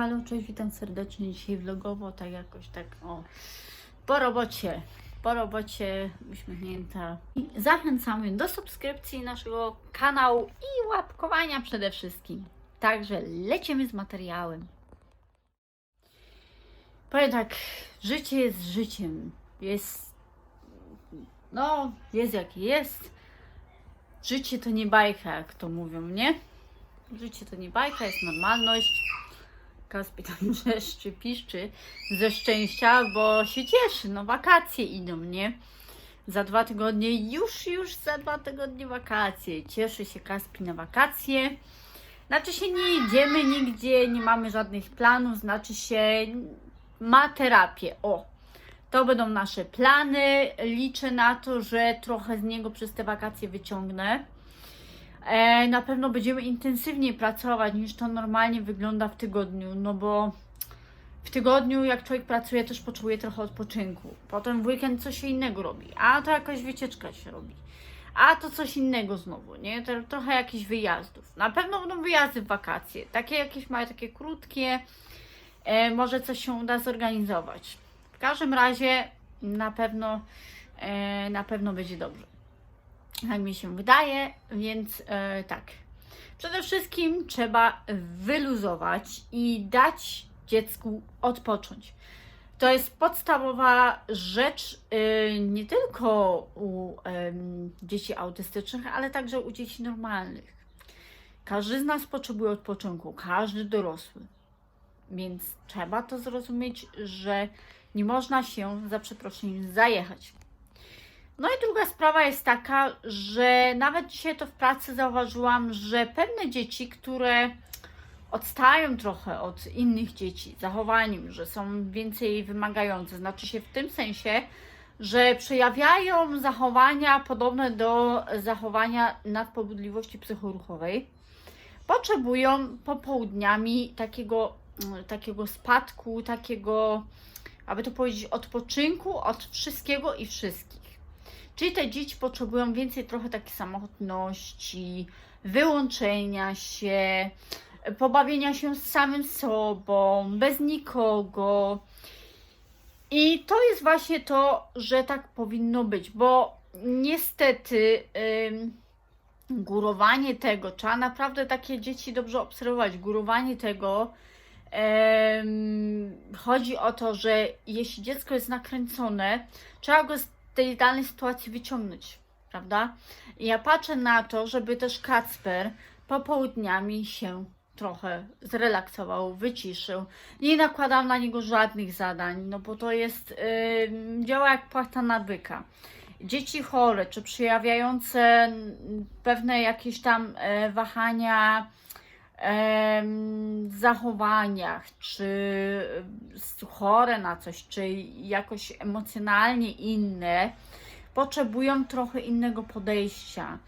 halo, cześć, witam serdecznie dzisiaj vlogowo, tak jakoś tak, o, po robocie, po robocie uśmiechnięta. Zachęcamy do subskrypcji naszego kanału i łapkowania przede wszystkim. Także lecimy z materiałem. Powiem tak, życie jest życiem, jest, no, jest jak jest. Życie to nie bajka, jak to mówią, nie? Życie to nie bajka, jest normalność. Kaspi tam wrzeszczy, piszczy ze szczęścia, bo się cieszy. No wakacje idą, nie? Za dwa tygodnie, już, już za dwa tygodnie wakacje. Cieszy się Kaspi na wakacje. Znaczy się nie idziemy nigdzie, nie mamy żadnych planów, znaczy się ma terapię. O, to będą nasze plany. Liczę na to, że trochę z niego przez te wakacje wyciągnę. E, na pewno będziemy intensywniej pracować niż to normalnie wygląda w tygodniu, no bo w tygodniu jak człowiek pracuje też potrzebuje trochę odpoczynku. Potem w weekend coś innego robi, a to jakaś wycieczka się robi. A to coś innego znowu, nie? Trochę jakichś wyjazdów. Na pewno będą wyjazdy w wakacje. Takie jakieś małe, takie krótkie. E, może coś się uda zorganizować. W każdym razie na pewno, e, na pewno będzie dobrze. Tak mi się wydaje, więc e, tak. Przede wszystkim trzeba wyluzować i dać dziecku odpocząć. To jest podstawowa rzecz y, nie tylko u dzieci autystycznych, ale także u dzieci normalnych. Każdy z nas potrzebuje odpoczynku, każdy dorosły. Więc trzeba to zrozumieć, że nie można się za przeproszeniem zajechać. No i druga sprawa jest taka, że nawet dzisiaj to w pracy zauważyłam, że pewne dzieci, które odstają trochę od innych dzieci zachowaniem, że są więcej wymagające, znaczy się w tym sensie, że przejawiają zachowania podobne do zachowania nadpobudliwości psychoruchowej, potrzebują popołudniami takiego, mm, takiego spadku, takiego, aby to powiedzieć, odpoczynku od wszystkiego i wszystkich. Czyli te dzieci potrzebują więcej trochę takiej samotności, wyłączenia się, pobawienia się z samym sobą, bez nikogo. I to jest właśnie to, że tak powinno być, bo niestety ym, górowanie tego, trzeba naprawdę takie dzieci dobrze obserwować, górowanie tego. chodzi o to, że jeśli dziecko jest nakręcone, trzeba go tej danej sytuacji wyciągnąć, prawda? I ja patrzę na to, żeby też Kacper popołudniami się trochę zrelaksował, wyciszył. Nie nakładam na niego żadnych zadań, no bo to jest, yy, działa jak płachta na byka. Dzieci chore, czy przejawiające mm, pewne jakieś tam e, wahania zachowaniach, czy chore na coś, czy jakoś emocjonalnie inne, potrzebują trochę innego podejścia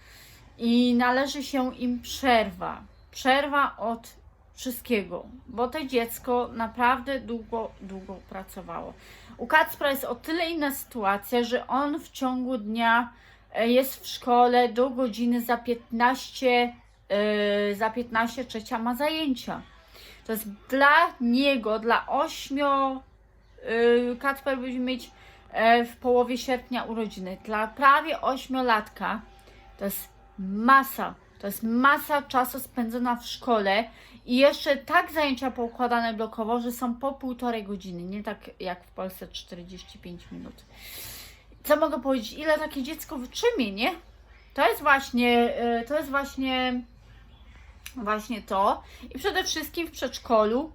i należy się im przerwa. Przerwa od wszystkiego, bo to dziecko naprawdę długo, długo pracowało. U Kacpra jest o tyle inna sytuacja, że on w ciągu dnia e, jest w szkole do godziny za 15 Yy, za 15 trzecia ma zajęcia. To jest dla niego, dla ośmio, yy, Kacper będzie mieć e, w połowie sierpnia urodziny. Dla prawie ośmiolatka to jest masa, to jest masa czasu spędzona w szkole i jeszcze tak zajęcia poukładane blokowo, że są po półtorej godziny, nie tak jak w Polsce 45 minut. Co mogę powiedzieć? Ile takie dziecko wytrzymie, nie? To jest właśnie, y, to jest właśnie, właśnie to. I przede wszystkim w przedszkolu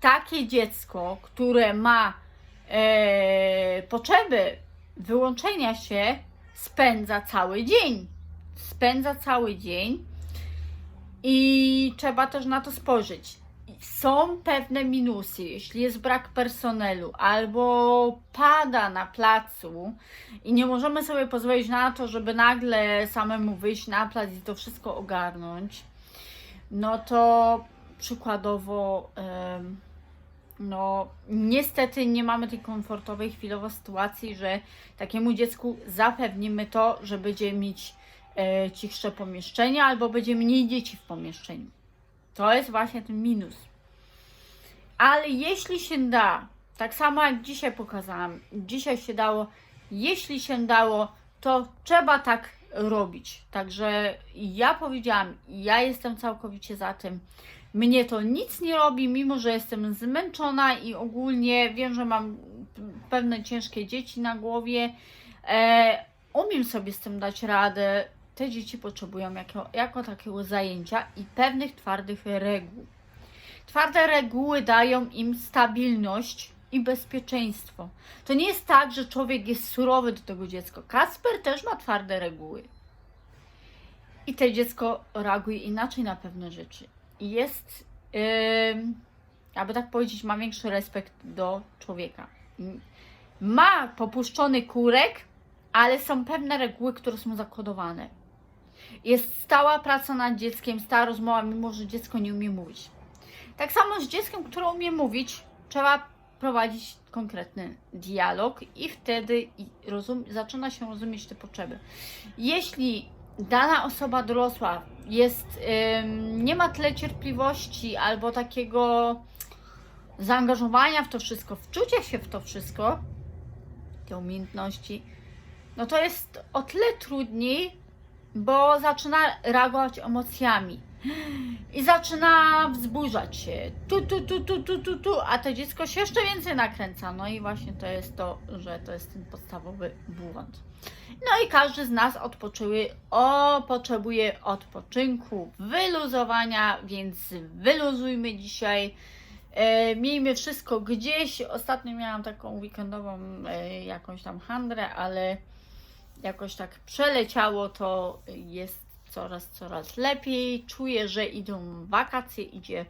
takie dziecko, które ma e, potrzeby wyłączenia się, spędza cały dzień. Spędza cały dzień i trzeba też na to spojrzeć. Są pewne minusy, jeśli jest brak personelu albo pada na placu i nie możemy sobie pozwolić na to, żeby nagle samemu wyjść na plac i to wszystko ogarnąć, no to przykładowo, no niestety nie mamy tej komfortowej chwilowo sytuacji, że takiemu dziecku zapewnimy to, że będzie mieć e, cichsze pomieszczenie albo będzie mniej dzieci w pomieszczeniu. To jest właśnie ten minus. Ale jeśli się da, tak samo jak dzisiaj pokazałam, dzisiaj się dało, jeśli się dało, to trzeba tak robić. Także ja powiedziałam, ja jestem całkowicie za tym. Mnie to nic nie robi, mimo że jestem zmęczona i ogólnie wiem, że mam pewne ciężkie dzieci na głowie. E, umiem sobie z tym dać radę. Te dzieci potrzebują jako, jako takiego zajęcia i pewnych twardych reguł. Twarde reguły dają im stabilność i bezpieczeństwo. To nie jest tak, że człowiek jest surowy do tego dziecka. Kasper też ma twarde reguły. I to dziecko reaguje inaczej na pewne rzeczy. I jest, yy, aby tak powiedzieć, ma większy respekt do człowieka. Ma popuszczony kurek, ale są pewne reguły, które są zakodowane. Jest stała praca nad dzieckiem, stała rozmowa, mimo że dziecko nie umie mówić. Tak samo z dzieckiem, które umie mówić, trzeba prowadzić konkretny dialog i wtedy rozum, zaczyna się rozumieć te potrzeby. Jeśli dana osoba dorosła jest, ym, nie ma tyle cierpliwości albo takiego zaangażowania w to wszystko, wczucia się w to wszystko, te umiejętności, no to jest o tyle trudniej, bo zaczyna reagować emocjami i zaczyna wzburzać się. Tu, tu, tu, tu, tu, tu, tu, a to dziecko się jeszcze więcej nakręca. No i właśnie to jest to, że to jest ten podstawowy błąd. No i każdy z nas odpoczyły, o, potrzebuje odpoczynku, wyluzowania, więc wyluzujmy dzisiaj. E, miejmy wszystko gdzieś. Ostatnio miałam taką weekendową e, jakąś tam handrę, ale jakoś tak przeleciało, to jest coraz, coraz lepiej. Czuję, że idą wakacje, idzie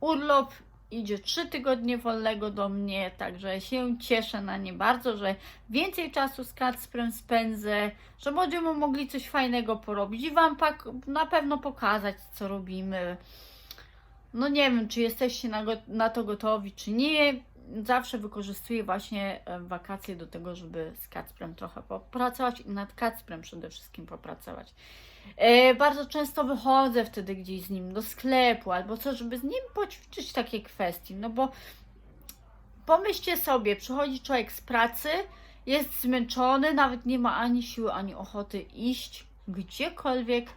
urlop, idzie trzy tygodnie wolnego do mnie, także się cieszę na nie bardzo, że więcej czasu z Kacprem spędzę, że będziemy mogli coś fajnego porobić i Wam na pewno pokazać, co robimy. No nie wiem, czy jesteście na, na to gotowi, czy nie. Zawsze wykorzystuję właśnie e, wakacje do tego, żeby z Kacprem trochę popracować i nad Kacprem przede wszystkim popracować. E, bardzo często wychodzę wtedy gdzieś z nim do sklepu albo coś, żeby z nim poćwiczyć takie kwestie. No bo pomyślcie sobie, przychodzi człowiek z pracy, jest zmęczony, nawet nie ma ani siły, ani ochoty iść gdziekolwiek.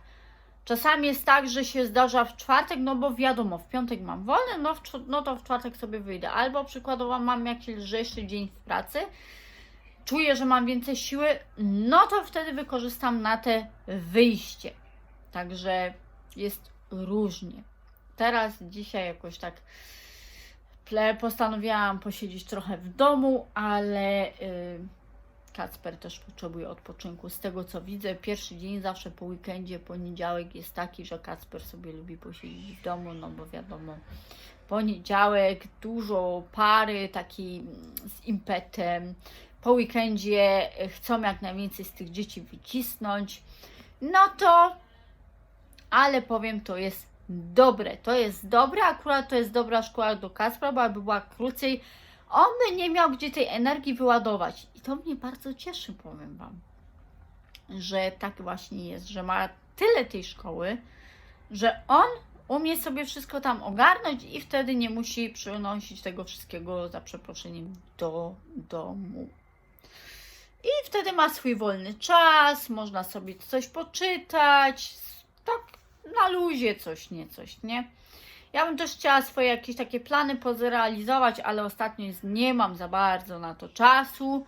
Czasami jest tak, że się zdarza w czwartek, no bo wiadomo, w piątek mam wolny, no, no to w czwartek sobie wyjdę. Albo przykładowo mam jakiś lżejszy dzień w pracy, czuję, że mam więcej siły, no to wtedy wykorzystam na te wyjście. Także jest różnie. Teraz, dzisiaj jakoś tak postanowiłam posiedzieć trochę w domu, ale y, Kacper też potrzebuje odpoczynku. Z tego co widzę, pierwszy dzień zawsze po weekendzie, poniedziałek jest taki, że Kacper sobie lubi posiedzieć w domu, no bo wiadomo, poniedziałek dużo pary, taki mm, z impetem. Po weekendzie chcą jak najwięcej z tych dzieci wycisnąć. No to, ale powiem, to jest dobre. To jest dobre, akurat to jest dobra szkoła do Kacpra, bo aby była krócej, on nie miał gdzie tej energii wyładować. I to mnie bardzo cieszy, powiem Wam, że tak właśnie jest, że ma tyle tej szkoły, że on umie sobie wszystko tam ogarnąć i wtedy nie musi przynosić tego wszystkiego, za przeproszeniem, do domu. I wtedy ma swój wolny czas, można sobie coś poczytać, tak na luzie coś, nie coś, nie? Ja bym też chciała swoje jakieś takie plany pozrealizować, ale ostatnio nie mam za bardzo na to czasu,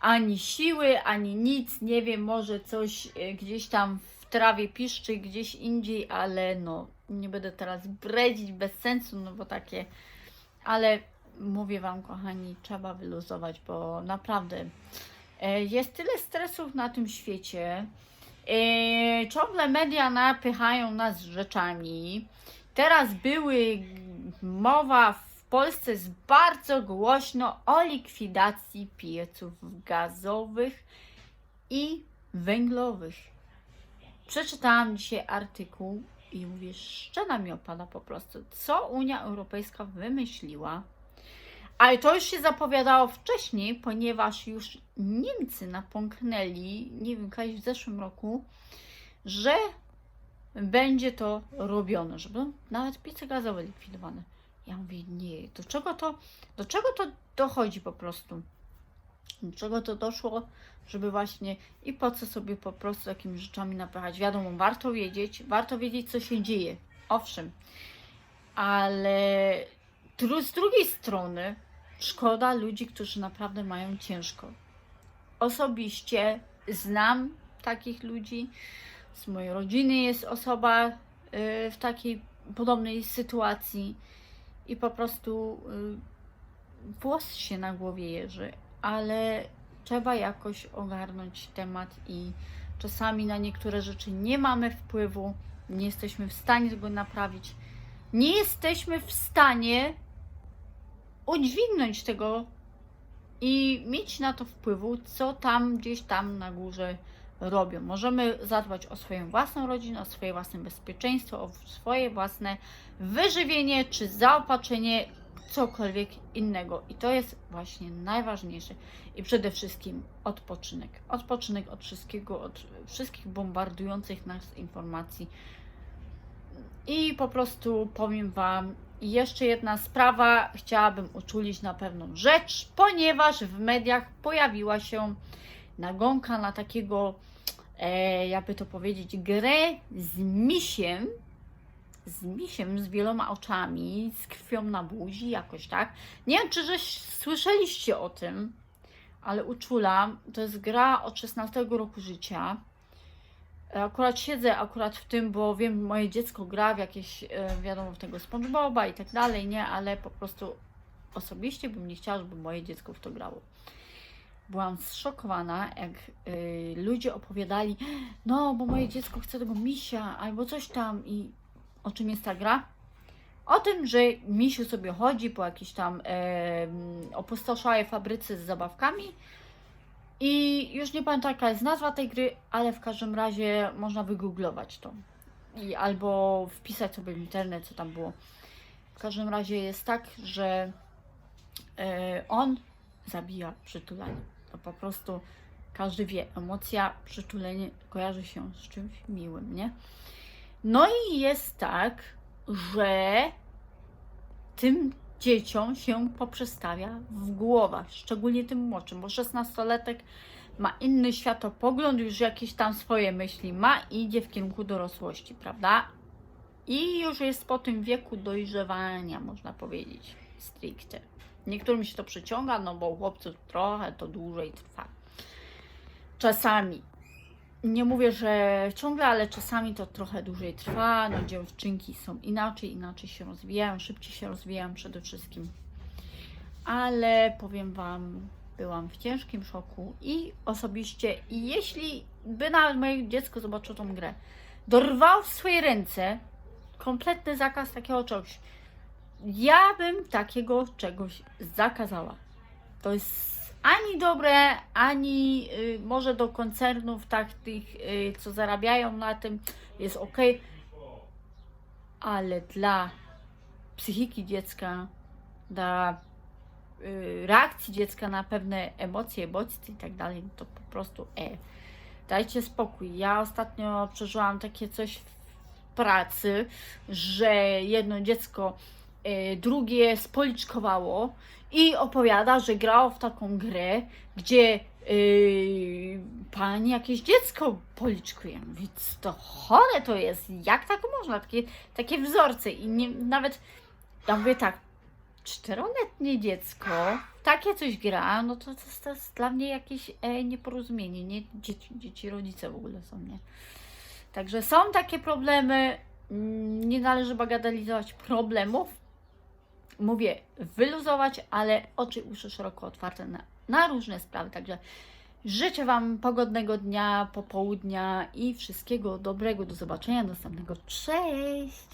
ani siły, ani nic, nie wiem, może coś e, gdzieś tam w trawie piszczy, gdzieś indziej, ale no, nie będę teraz bredzić bez sensu, no bo takie, ale mówię Wam, kochani, trzeba wyluzować, bo naprawdę e, jest tyle stresów na tym świecie, e, ciągle media napychają nas rzeczami, Teraz były mowa w Polsce jest bardzo głośno o likwidacji pieców gazowych i węglowych. Przeczytałam dzisiaj artykuł i mówię, szczena mi opada po prostu, co Unia Europejska wymyśliła. Ale to już się zapowiadało wcześniej, ponieważ już Niemcy napomknęli, nie wiem, kiedyś w zeszłym roku, że będzie to robione, żeby nawet piece gazowe likwidowane. Ja mówię, nie, do czego to, do czego to dochodzi po prostu? Do czego to doszło, żeby właśnie i po co sobie po prostu takimi rzeczami napychać? Wiadomo, warto wiedzieć, warto wiedzieć, co się dzieje. Owszem, ale z drugiej strony szkoda ludzi, którzy naprawdę mają ciężko. Osobiście znam takich ludzi. Z mojej rodziny jest osoba y, w takiej podobnej sytuacji i po prostu y, włos się na głowie jeży, ale trzeba jakoś ogarnąć temat i czasami na niektóre rzeczy nie mamy wpływu, nie jesteśmy w stanie tego naprawić, nie jesteśmy w stanie udźwignąć tego i mieć na to wpływu, co tam gdzieś tam na górze robią. Możemy zadbać o swoją własną rodzinę, o swoje własne bezpieczeństwo, o swoje własne wyżywienie czy zaopatrzenie, cokolwiek innego. I to jest właśnie najważniejsze. I przede wszystkim odpoczynek. Odpoczynek od wszystkiego, od wszystkich bombardujących nas informacji. I po prostu powiem Wam, jeszcze jedna sprawa, chciałabym uczulić na pewną rzecz, ponieważ w mediach pojawiła się nagonka na takiego, e, jakby to powiedzieć, grę z misiem, z misiem z wieloma oczami, z krwią na buzi, jakoś tak. Nie wiem, czy żeś słyszeliście o tym, ale uczulam, to jest gra od 16 roku życia. Akurat siedzę akurat w tym, bo wiem, moje dziecko gra w jakieś, e, wiadomo, w tego SpongeBoba i tak dalej, nie, ale po prostu osobiście bym nie chciała, żeby moje dziecko w to grało. Byłam zszokowana, jak y, ludzie opowiadali, no, bo moje dziecko chce tego misia, albo coś tam i o czym jest ta gra? O tym, że misiu sobie chodzi po jakiejś tam e, opustoszałej fabryce z zabawkami i już nie pamiętam jaka jest nazwa tej gry, ale w każdym razie można wygooglować to. I albo wpisać sobie w internet, co tam było. W każdym razie jest tak, że e, on zabija przytulanie. To po prostu każdy wie, emocja, przytulenie kojarzy się z czymś miłym, nie? No i jest tak, że tym dzieciom się poprzestawia w głowach, szczególnie tym młodszym, bo 16-letek ma inny światopogląd, już jakieś tam swoje myśli ma i idzie w kierunku dorosłości, prawda? I już jest po tym wieku dojrzewania, można powiedzieć, stricte. Niektórym się to przyciąga, no bo u chłopców trochę to dłużej trwa. Czasami. Nie mówię, że ciągle, ale czasami to trochę dłużej trwa. No, dziewczynki są inaczej, inaczej się rozwijają, szybciej się rozwijają przede wszystkim. Ale powiem Wam, byłam w ciężkim szoku i osobiście, jeśli by nawet moje dziecko zobaczyło tą grę, dorwał w swoje ręce kompletny zakaz takiego czegoś, ja bym takiego czegoś zakazała. To jest ani dobre, ani y, może do koncernów tak tych, y, co zarabiają na tym, jest ok, ale dla psychiki dziecka, dla y, reakcji dziecka na pewne emocje, bodźce i tak dalej, to po prostu e. Dajcie spokój. Ja ostatnio przeżyłam takie coś w pracy, że jedno dziecko drugie spoliczkowało i opowiada, że grało w taką grę, gdzie yy, pani jakieś dziecko policzkuje. Więc to chore to jest. Jak tak można? Takie, takie wzorce. I nie, nawet, ja mówię tak, czteroletnie dziecko takie coś gra, no to, to, jest, to jest dla mnie jakieś e, nieporozumienie. Nie? Dzieci, dzieci, rodzice w ogóle są, nie? Także są takie problemy. Mm, Nie należy bagatelizować problemów, mówię, wyluzować, ale oczy uszy szeroko otwarte na, na różne sprawy. Także życzę Wam pogodnego dnia, popołudnia i wszystkiego dobrego. Do zobaczenia następnego. Cześć!